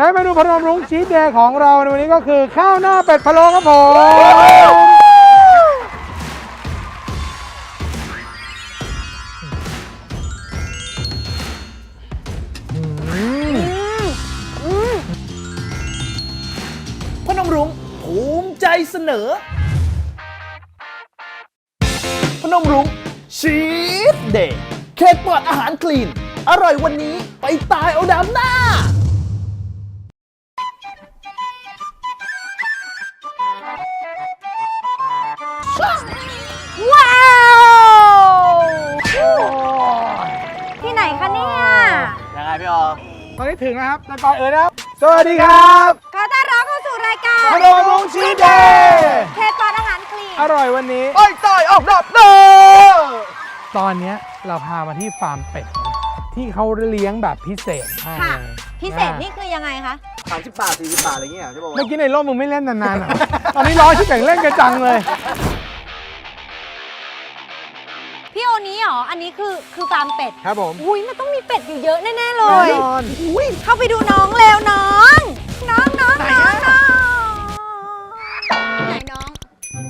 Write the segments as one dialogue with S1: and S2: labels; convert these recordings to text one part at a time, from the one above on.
S1: และเมนูพนมรุ้งชีสเดย์ของเราในวันนี้ก็คือข้าวหน้าเป็ดพะโล้ครับผม
S2: พนมรุ้งภูมิใจเสนอ พนมรุ้งชีสเดย์เค้กปลอดอาหารคลีน อร่อยวันนี้ไปตายเอาดำหน้า
S1: ถึงแล้วครับแต่ก่อนอื่นนะครับ สวัสดีครับ
S3: ขอต้อนรับเข้าสู่รายการ
S1: พนมรุ้งชีสเดย์
S3: เค้กปลอดอาหารคลีน
S1: อร่อยวันนี้
S2: ไปตายเอาดับหน้า
S1: ตอนเนี้ยเราพามาที่ฟาร์มเป็ดนะที่เขาเลี้ยงแบบพิเศษมาก
S3: ค่ะ
S1: เลย
S3: พิเศษนี่คือยังไงคะ
S2: สามสิบบาทสี่สิบบาทอะไรเงี้ยจะบอก
S1: เมื่อกี้ในร่มมึงไม่เล่นนานๆอะตอนนี้ร้อนชิบแข่งเล่นกันจังเลย
S3: อนี้เหรออันนี้คือคือฟาร์มเป็ด
S1: ครับผม
S3: อุ้ยมันต้องมีเป็ดอยู่เยอะแน่ๆเล
S1: แน่
S3: ย
S1: นอน
S3: เข้าไปดูน้องเร็วน้อง น้องน้องน้องน้องไหนน้อง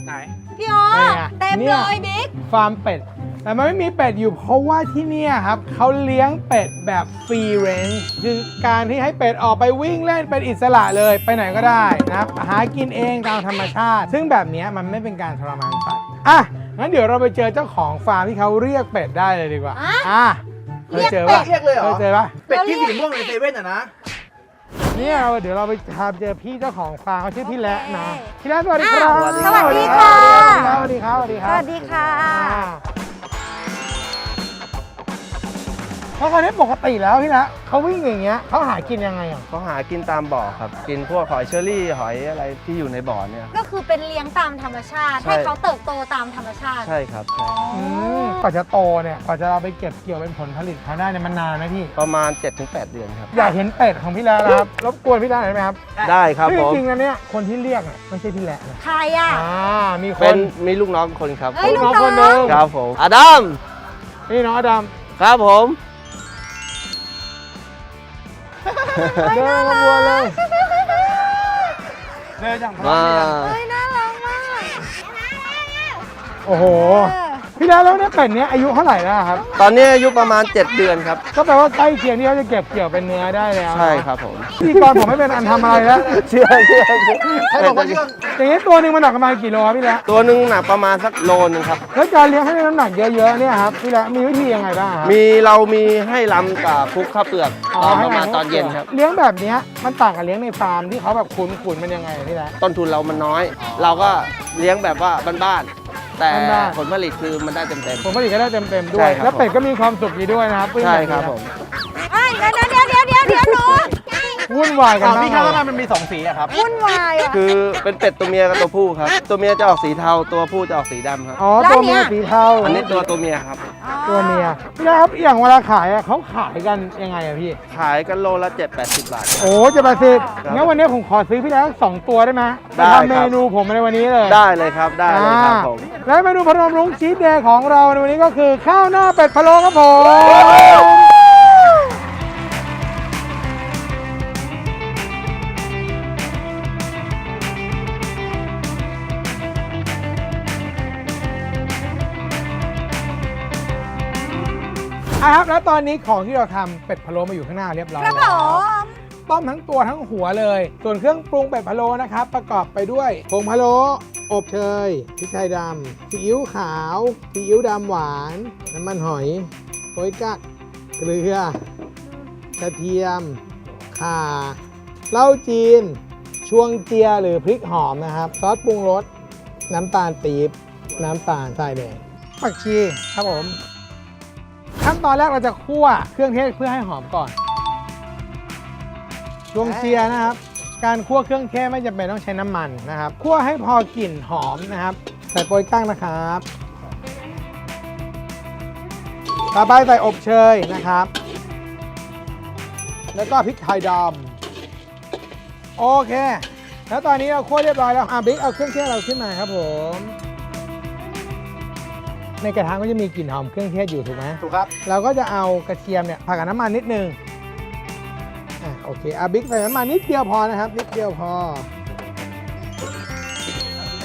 S1: ไหน
S3: พี่โอ
S1: นี่ไง
S3: เต็ม
S1: เนี่
S3: เลย ยบิ๊ก
S1: ฟาร์มเป็ด แต่มันไม่มีเป็ดอยู่เพราะว่าที่เนี่ยครับเขาเลี้ยงเป็ดแบบฟรีเรนจ์คือการที่ให้เป็ดออกไปวิ่งเล่นเป็นอิสระเลยไปไหนก็ได้นะครับหากินเองตามธรรมชาติ ซึ่งแบบเนี้ยมันไม่เป็นการทรมานสัตว์อะ งั้นเดี๋ยวเราไปเจอเจ้าของฟาร์มที่เขาเรียกเป็ดได้เลยดีกว่า
S3: อะ
S1: อะคยเจอปะ
S2: เรียกเลยเหร
S1: เค
S2: อย
S1: เจอปะ
S2: เป็ดที่สีม่วงในเซเว่นอะนะ
S1: เนี่ยเราเดี๋ยวเราไปทำเจอพี่เจ้าของฟาร์มเขาชื่อพี่และนะ พี่และสวัสดีครับ
S3: อะ สวัสดีค่ะ
S1: สวัสดีครับ สวัสดีค
S3: ส
S1: รับ
S3: วัสดีค่ะ
S1: เพราะคราวนี้ปกติแล้วพี่นะเขาวิ่งอย่างเงี้ยเขาหากินยังไงอะ
S4: เขาหากินตามบ่อครับ กินพวกหอยเชอรี่หอยอะไรที่อยู่ในบ่อเนี่ย
S3: ก็คือเป็นเลี้ยงตามธรรมชาติ
S4: ใช่
S3: ให้เขาเติบโตตามธรรมชาติ
S4: ใช่ครับใช่
S1: อืมกว่าจะโตเนี่ยกว่าจะเราไปเก็บเกี่ยวเป็นผลผลิตเขาได้เนี่ยมันนานไหมพี่
S4: ประมาณ 7-8 เดือนครับ
S1: อยากเห็นเป็ดของพี่แล้วนะครับรบกวนพี่แล้วหน่อยได้ไหมครับ
S4: ได้ครับ
S1: ซึ่ง
S4: ผม
S1: จริงๆนะเนี่ยคนที่เรียกอะไม่ใช่พี่แหละนะ
S3: ใครอะ
S1: อ่ามีค
S4: เป็นนมีลูกน้องคนครับ
S3: เอ้ย
S1: น้อง
S3: ลูกน้อง
S1: คนหนึ่ง
S4: ครับผมอดัม
S1: นี่น้องอดัม
S4: ครับผม
S1: เดินมาวัวเลยเดินอย่างพร้อม
S4: มา
S1: เพรียง
S3: เฮ้ยน่ารักมาก
S1: โอ้โห
S3: เออ
S1: พี่แล้วแล้วเนี่ยเป็ดเนี้ยอายุเท่าไหร่แล้วครับ
S4: ตอนนี้อายุประมาณ 7 เดือนครับ
S1: ก็แปลว่าใกล้เคียงที่เขาจะเก็บเกี่ยวเป็นเนื้อได้แล้วนะ
S4: ใช่ครับผม
S1: พธี่กรผมไม่เป็นอันทำอะไรแล้ว
S4: เชื่อเชื่อเชื่อ
S2: ใครบอกว่าเรื่อง
S1: อย่างนี้ตัวหนึ่งมันหนักประมาณกี่โลครับพี่แล้ว
S4: ตัวหนึ่งหนักประมาณสักโลนึงครับ
S1: แล้วการเลี้ยงให้ได้น้ำหนักเยอะๆเนี่ยครับพี่แล้วมีวิธียังไงบ้างครับ
S4: มีเรามีให้ลำกับคลุกข้าวเปลือกตอน
S1: ให้
S4: ประมาณตอนเย็นครับ
S1: เลี้ยงแบบเนี้ยมันต่างกับเลี้ยงในฟาร์มที่เขาแบบขุนขุนๆมันยังไงพี่แล้ว
S4: ต้นทุนเรามันน้อย เราก็เลี้ยงแบบว่าบ้านๆ แต่
S1: บ้านๆ
S4: ผลผลิตคือมันได้เต็ม
S1: ผมผลิตก็ได้เต็มๆด้ว
S4: ใช่
S1: ย
S4: ครับ
S1: แล้วเป็ดก็มีความสุขดีด้วยนะครับ
S4: ๆ ใช่ครับผม
S3: เอ้ยเดี๋ยวเดี๋ยวเดี๋ยวเดี๋ยวเดี๋ยวหนู
S1: วุ่นวายกัน
S2: อ้าว
S1: มาก
S2: พี่ครับ
S1: เล
S2: ว่ายมันมีสองสีอะครับ
S3: วุ่นวายอะ
S4: คือเป็นเป็ดตัวเมียกับตัวผู้ครับ ตัวเมียจะออกสีเทา ตัวผู้จะออกสีดำครับ
S1: อ๋อ
S3: แล้ว
S1: ตัว
S3: เนี่
S1: เมีย
S3: ย
S1: สีเทา
S4: อันนี้ตัวตัวเมียครับ
S1: ตัวเมียพี่แล้วครับอย่างเวลาขายอะเขาขายกันยังไงอะพี่
S4: ขายกันโลละ 7 80 บาท
S1: โอ้จะมาสิบ
S4: ครับ
S1: งั้นวันนี้ผมขอซื้อพี่แล้วสองตัวได้ไหม
S4: ได้
S1: ปทำเม
S4: ครับ
S1: นูผมในวันนี้เลย
S4: ได้เลยครับได้เลยครับผม
S1: และเมนูพนมรุ้งชีสเดย์ของเราในวันนี้ก็คือข้าวหน้าเป็ดพะโล้ครับผม อะครับแล้วตอนนี้ของที่เราทำเป็ดพะโล้มาอยู่ข้างหน้าเรียบร้อย
S3: ครับ
S1: แล้
S3: ผ
S1: ว
S3: ม
S1: ต้มทั้งตัวทั้งหัวเลย ส่วนเครื่องปรุงเป็ดพะโล้นะครับ ประกอบไปด้วยผงพะโล้อบเชยพริกไทยดำซีอิ๊วขาวซีอิ๊วดำหวาน น้ำมันหอยโป๊ยกักเกลือกระเทียมข่าเหล้าจีน ชวงเจียหรือพริกหอมนะครับ ซอสปรุงรสน้ำตาลปี๊บน้ำตาลทรายแดงผักชีครับผม ขั้นตอนแรกเราจะคั่วเครื่องเทศเพื่อให้หอมก่อนชวงเจียนะครับ การคั่วเครื่องเทศไม่จำเป็นต้องใช้น้ำมันนะครับคั่วให้พอกลิ่นหอมนะครับ ใส่โปรยกั้งนะครับต่อไปใส่อบเชยนะครับ แล้วก็พริกไทยดำโอเค แล้วตอนนี้เราคั่วเรียบร้อยแล้วอะบิ๊กเอาเครื่องเทศเราขึ้นมาครับผม ในกระทะก็จะมีกลิ่นหอมเครื่องเทศอยู่ถูกไหม
S2: ถูกครับ
S1: เราก็จะเอากระเทียมเนี่ยผัดกับน้ำมันนิดนึงอะโอโอเคอาบิ๊กใส่น้ำมันนิดเดียวพอนะครับ นิดเดียวพอ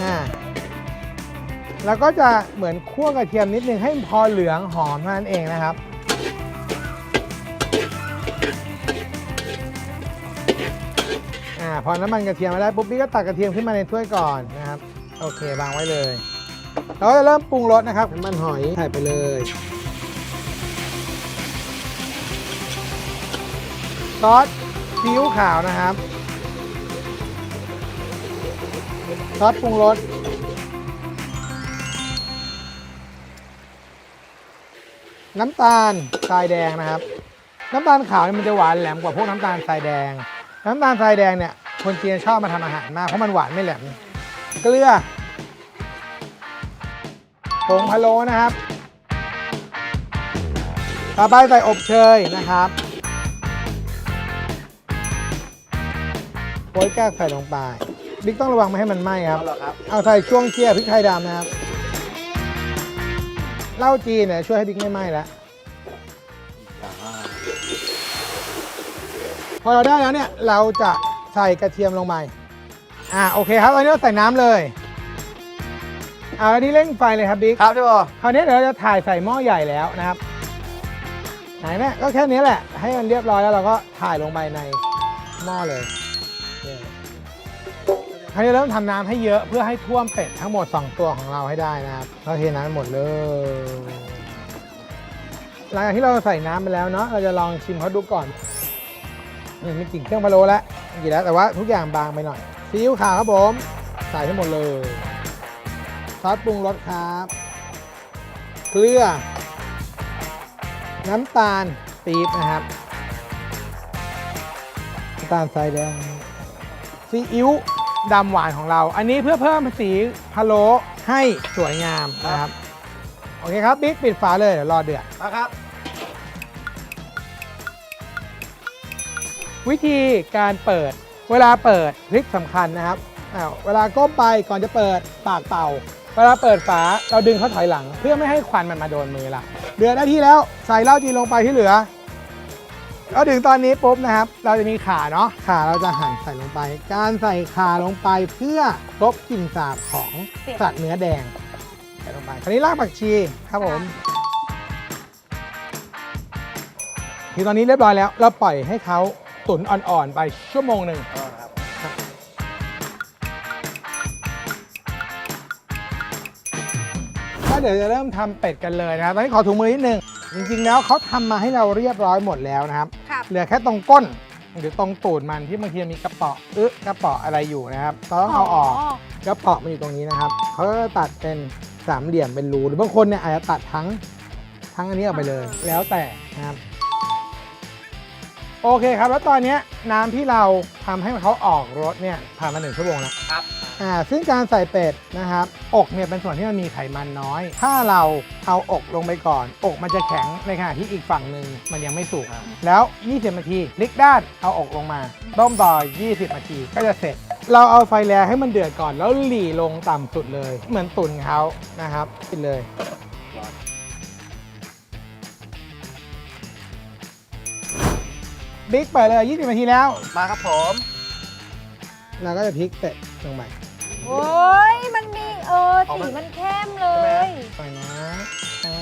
S1: อ่าแล้วก็จะเหมือนคั่วกระเทียมนิดนึงให้พอเหลืองหอมเท่านั้นเองนะครับอ่าพอน้ำมันกระเทียมมาได้ปุ๊บพี่ก็ตักกระเทียมขึ้นมาในถ้วยก่อนนะครับ โอเควางไว้เลย เราก็จะเริ่มปรุงรสนะครับน้ำมันหอยใส่ไปเลย ซอสซีอิ๊วขาวนะครับ ซอสปรุงรสน้ำตาลทรายแดงนะครับ น้ำตาลขาวเนี่ยมันจะหวานแหลมกว่าพวกน้ำตาลทรายแดง น้ำตาลทรายแดงเนี่ยคนจีนชอบมาทำอาหารมากเพราะมันหวานไม่แหลม เกลือ ผงพะโล้นะครับ ต่อไปใส่อบเชยนะครับโป๊ยแก้วใส่ลงไปบิ๊กต้องระวังไม่ให้มันไหม้ครับ
S2: เอาเหรอครับ
S1: เอาใส่ช่วงเคี่ยวพริกไทยดำนะครับ เหล้าจีนเนี่ยช่วยให้บิ๊กไม่ไหม้แล้ว พอเราได้แล้วเนี่ยเราจะใส่กระเทียมลงไป อ่าโอเคครับตอนนี้เราใส่น้ำเลย เอาอันนี้เร่งไฟเลยครับบิ๊ก
S2: ครับพี่บอ
S1: คราวนี้เดี๋ยวเราจะถ่ายใส่หม้อใหญ่แล้วนะครับไหนแม่ก็แค่นี้แหละ ให้มันเรียบร้อยแล้วเราก็ถ่ายลงไปในหม้อเลยนี่คราวนี้เริ่มทำน้ำให้เยอะเพื่อให้ท่วมเป็ดทั้งหมด 2 ตัวของเราให้ได้นะครับเราเทน้ำหมดเลยหลังจากที่เราใส่น้ำไปแล้วเนาะเราจะลองชิมเขาดูก่อนนี่มีกลิ่นเครื่องพะโล้แล้วกี่แล้วแต่ว่าทุกอย่างบางไปหน่อยซีอิ๊วขาวครับผม ใส่ทั้งหมดเลย ซอสปรุงรสครับ เกลือ น้ำตาลปี๊บนะครับน้ำตาลทรายแดงซีอิ๊วดำหวานของเรา อันนี้เพื่อเพิ่มสีพะโล้ให้สวยงามนะครับ โอเคครับ บิ๊กปิดฝาเลยเดี๋ยวรอเดือด
S2: มาครับ
S1: วิธีการเปิด เวลาเปิดทริคสำคัญนะครับอ้าวเวลาก้มไปก่อนจะเปิดปากเป่า เวลาเปิดฝาเราดึงเขาถอยหลัง เพื่อไม่ให้ควันมันมาโดนมือเราเดือดได้ที่แล้วใส่เหล้าจีนลงไปที่เหลือแล้วถึงตอนนี้ปุ๊บนะครับ เราจะมีขาเนาะขาเราจะหั่นใส่ลงไป การใส่ขาลงไปเพื่อกลบกลิ่นสาบของสัตว์เนื้อแดงใส่ลงไปคราวนี้รากผักชีครับผมคือตอนนี้เรียบร้อยแล้ว เราปล่อยให้เขาตุ๋นอ่อนๆไปชั่วโมงหนึ่ง เดี๋ยวจะเริ่มทำเป็ดกันเลยนะครับตอนนี้ขอถุงมือนิดนึงจริงๆแล้วเขาทำมาให้เราเรียบร้อยหมดแล้วนะครับ
S3: ครับ
S1: เหลือแค่ตรงก้นหรือตรงตูดมันที่บางทีมีกระเปาะอึะกระเปาะอะไรอยู่นะครับเราต้องเอาออกกระเปาะมันอยู่ตรงนี้นะครับเขาก็จะตัดเป็นสามเหลี่ยมเป็นรูหรือบางคนเนี่ยอาจจะตัดทั้งทั้งอันนี้ออกไปเลย แล้วแต่นะครับ โอเคครับ แล้วตอนเนี้ยน้ำที่เราทำให้เขาออกรสเนี่ยผ่านมาหนึ่งชั่วโมงแล้ว
S2: ครับ
S1: อ่าซึ่งการใส่เป็ดนะครับ อกเนี่ยเป็นส่วนที่มันมีไขมันน้อย ถ้าเราเอาอกลงไปก่อน อกมันจะแข็งในขณะที่อีกฝั่งหนึ่งมันยังไม่สุก แล้ว 20 นาทีพลิกด้านเอาอกลงมา ต้มต่อ 20 นาทีก็จะเสร็จ เราเอาไฟแรงให้มันเดือดก่อนแล้วหลีลงต่ำสุดเลย เหมือนตุ๋นเขานะครับปิดเลยบิ๊กเปิดเลย 20 นาทีแล้ว
S2: มาครับผม
S1: เราก็จะพลิกเป็ดลงไป
S3: โอ้ยมันมีเออสีมันเข้มเลย
S1: ไปนะอ่า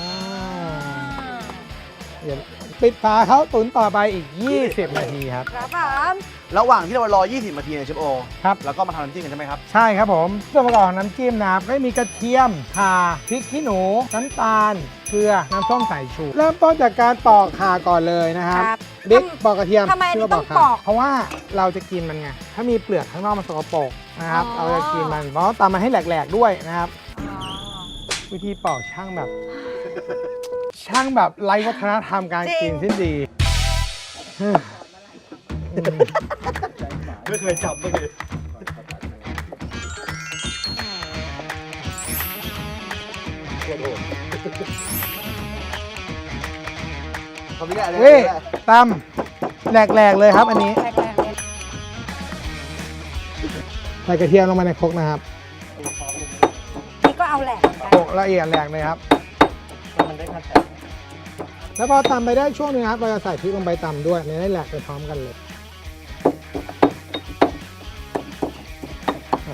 S1: เดี๋ยวปิดฝาเขาตุ๋นต่อไปอีก 20 นาทีครับ
S3: ครับผม
S2: ระหว่างที่เรารอ 20นาทีเนี่ยเชฟโอ
S1: ครับ
S2: แล้วก็มาทำน้ำจิ้มกันใช่ไหมครับ
S1: ใช่ครับผมส่วนประกอบของน้ำจิ้มนะครับก็มีกระเทียมข่าพริกขี้หนู น้ำตาล เกลือ น้ำส้มสายชู เริ่มต้นจากการปอกข่าก่อนเลยนะครับ
S3: ครับ
S1: บิ๊ก
S3: ทำ
S1: ปอกกระเทียม
S3: ทำไมอันนี้
S1: ชื่ว่า
S3: ต้อง
S1: ข่า
S3: ปอก
S1: เพราะว่าเราจะกินมันไงถ้ามีเปลือกข้างนอกมันสกปรกนะครับ
S3: อ๋อ
S1: เราจะกินมันเพราะตามมาให้แหลกๆด้วยนะครับ วิธีปอกช่างแบบ ช่างแบบไร้วัฒนธรรมการกินที่ดี
S2: ไม่เคยจับไม่เคย เขาไม่ได้เลย
S1: เฮ้ยตาแหลกๆเลยครับอันนี้ใส่กระเทียมลงไปในครกนะครับ
S3: นี่ก็เอาแหลกกัน
S1: ละเอียดแหลกเลยครับ
S2: มันได้แล้
S1: วพอตำไปได้ช่วงหนึงครับเราจะใส่พริกลงไปตำด้วยในได้แหลกไปพร้อมกันเลย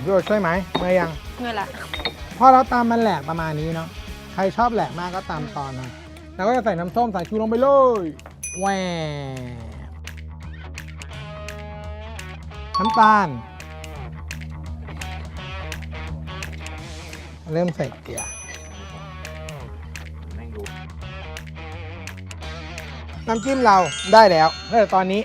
S1: พี่โอช่วยไหมเมื่อยัง
S3: เงินละ
S1: พอเราตำมันแหลกประมาณนี้เนาะใครชอบแหลกมากก็ตำต่อนะ แล้วก็จะใส่น้ำส้มสายชูลงไปเลยแหวน้ำตาล เริ่มใส่เกลือน้ำจิ้มเราได้แล้วแล้วเดี๋ยวตอนนี้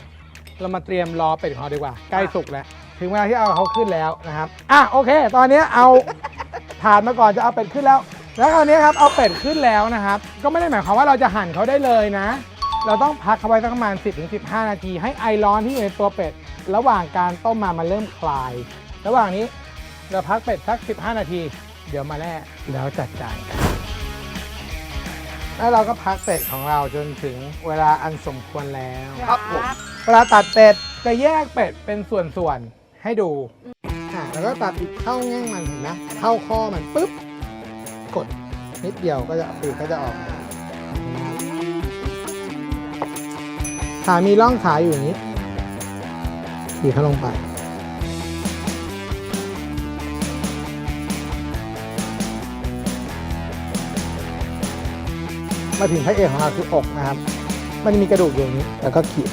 S1: เรามาเตรียมรอเป็ดของเราดีกว่า ใกล้สุกแล้ว ถึงเวลาที่เอาเขาขึ้นแล้วนะครับ อะโอเค ตอนนี้เอา ถาดมาก่อนจะเอาเป็ดขึ้นแล้ว แล้วคราวนี้ครับเอาเป็ดขึ้นแล้วนะครับ ก็ไม่ได้หมายความว่าเราจะหั่นเขาได้เลยนะ เราต้องพักเขาไว้สักประมาณ 10-15 นาที ให้ไอร้อนที่อยู่ในตัวเป็ด ระหว่างการต้มมามันเริ่มคลาย ระหว่างนี้เราพักเป็ดสัก 15 นาที เดี๋ยวมาแล่แล้วจัดจานกันแล้วเราก็พักเป็ดของเราจนถึงเวลาอันสมควรแล้ว
S2: ครับผม
S1: เวลาตัดเป็ดจะแยกเป็ดเป็นส่วนๆให้ดูอ่าแล้วก็ตัดอีกเข้าแง่งมันเห็นไหมเข้าข้อมันปุ๊บ กดนิดเดียวก็จะปีกก็จะออก ขามีร่องขาอยู่นี้ขีเข้าลงไป มาถึงพระเอกของเราคืออกนะครับ มันมีกระดูกอยู่นี้ แล้วก็ขีด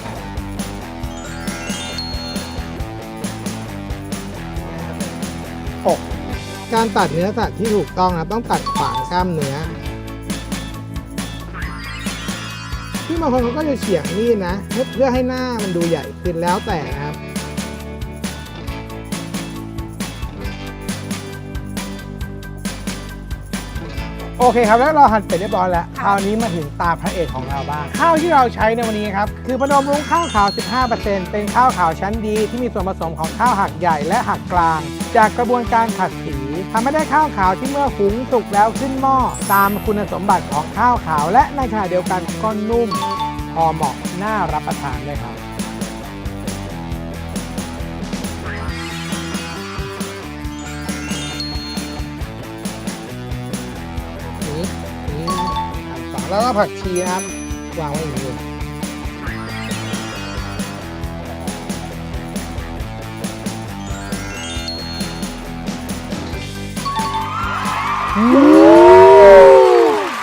S1: การตัดเนื้อสัตว์ที่ถูกต้องนะต้องตัดขวางกล้ามเนื้อที่บางคนเขาก็จะเฉียงมีดนะเพื่อเพื่อให้หน้ามันดูใหญ่ขึ้นแล้วแต่นะครับโอเคครับแล้วเราหั่นเป็ดเรียบร้อยแล้วคราวนี้มาถึงตาพระเอกของเราบ้าง ข้าวที่เราใช้ในวันนี้ครับ คือพนมรุ้งข้าวขาว 15%เป็นข้าวขาวชั้นดีที่มีส่วนผสมของข้าวหักใหญ่และหักกลาง จากกระบวนการขัดสี ทำให้ได้ข้าวขาวที่เมื่อหุงสุกแล้วขึ้นหม้อ ตามคุณสมบัติของข้าวขาว และในขณะเดียวกันก็นุ่ม พอเหมาะน่ารับประทานด้วยครับนี้นี้นะอันสองแล้วก็ผักชีนะครับวางไว้อย่างนี้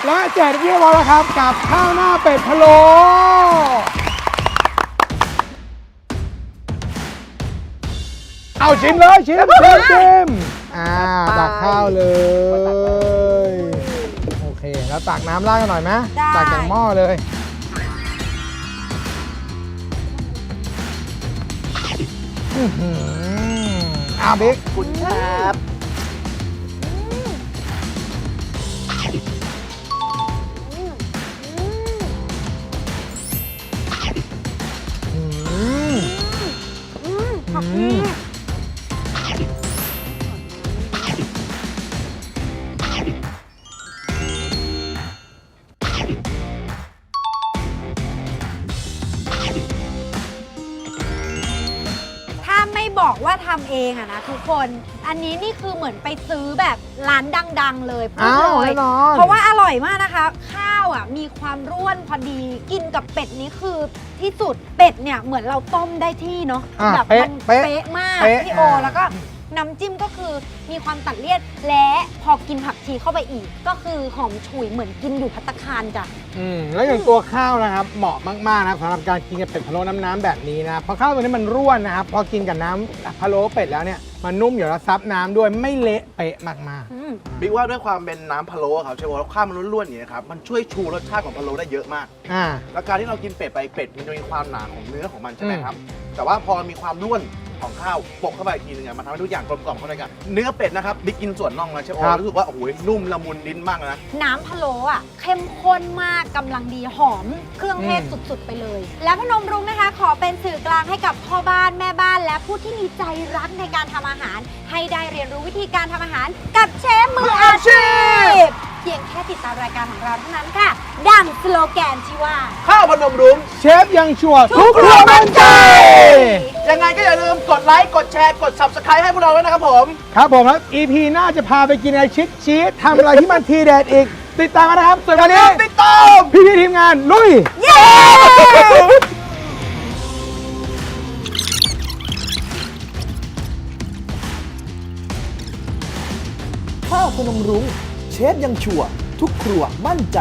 S1: และแจกเรียบร้อยแล้วครับ กับข้าวหน้าเป็ดพะโล้เอาชิมเลยชิมชิมชิมอ่าตักข้าวเลย โอเค แล้วตักน้ำราดกันหน่อยไหม
S3: ได้
S1: ตักจากหม้อเลย อื้อหืออาบิ๊ก
S2: คุณครับำ
S3: เองอะนะทุกคน อันนี้นี่คือเหมือนไปซื้อแบบร้านดัง ๆ เลยพูด
S1: อ้าว
S3: เลย
S1: แน่นอน
S3: เพราะว่าอร่อยมากนะคะ ข้าวอะมีความร่วนพอดีกินกับเป็ดนี้คือที่สุดเป็ดเนี่ยเหมือนเราต้มได้ที่เนาะ
S1: อะ
S3: แบบ
S1: เป๊ะ
S3: มัน
S1: เป๊ะ
S3: เป๊ะมาก
S1: เป๊ะ
S3: พี่โอ
S1: อ่า
S3: แล้วก็ น้ำจิ้มก็คือมีความตัดเลี่ยนและพอกินผักชีเข้าไปอีก ก็คือหอมฉุยเหมือนกินอยู่พัตตาคารจ้ะ
S1: อืมแล้วอย่างตัวข้าวนะครับ เหมาะมากๆนะครับสำหรับการกินกับเป็ดพะโล้น้ำๆแบบนี้นะเพราะข้าวตัวนี้มันร่วนนะครับ พอกินกับน้ำพะโล้เป็ดแล้วเนี่ยมันนุ่มอยู่แล้วซับน้ำด้วยไม่เละเป๊ะมาก
S3: อืม
S2: บิ๊กว่าด้วยความเป็นน้ำพะโล้ครับเชฟว่าข้าวมันล้วนๆอย่างนี้ยครับมันช่วยชูรสชาติของพะโล้ได้เยอะมาก
S1: ๆอ่า
S2: แล้วการที่เรากินเป็ดไปเป็ดมันจะมีความหนาของเนื้อของมันใช่ไหมครับ แต่ว่าพอมีความร่วน ของข้าวโปกเข้าไปอีกทีนึงอะมันทำให้ทุกอย่างกลมกล่อมเข้าด้วยกัน เนื้อเป็ดนะครับบิ๊กกินส่วนน่องนะเชฟโอ
S1: ครับ
S2: รู้สึกว่าโอ้โหนุ่มละมุนลิ้นมากเลยนะ
S3: น้ำพะโล้อะเข้มข้นมากกำลังดีหอม เครื่องเทศ
S1: อืม
S3: สุดๆไปเลย และพนมรุ้งนะคะ ขอเป็นสื่อกลางให้กับพ่อบ้านแม่บ้านและผู้ที่มีใจรักในการทำอาหาร ให้ได้เรียนรู้วิธีการทำอาหาร กับเชฟมืออาชีพ เพียงแค่ติดตามรายการของเราเท่านั้นค่ะ ดังสโลแกนที่ว่า
S2: ข้าวพนมรุ้ง
S1: เชฟยังชัวร์ทุกครัวมั่นใจ
S2: ยังไงก็อย่าลืมกด ไลค์ กดแชร์ กด subscribe ให้พวกเราด้วยนะครับผม
S1: ครับผมครับ EP หน้าจะพาไปกินอะไรชิคชีสทำอะไรที่มันทีเด็ดอีก ติดตามกันนะครับส่วนวันนี้
S2: ติดตาม
S1: พี่พี่ๆทีมงานลุย
S3: เย้
S5: ข้าวพนมรุง้งเชฟยังชัวร์ทุกครัวมั่นใจ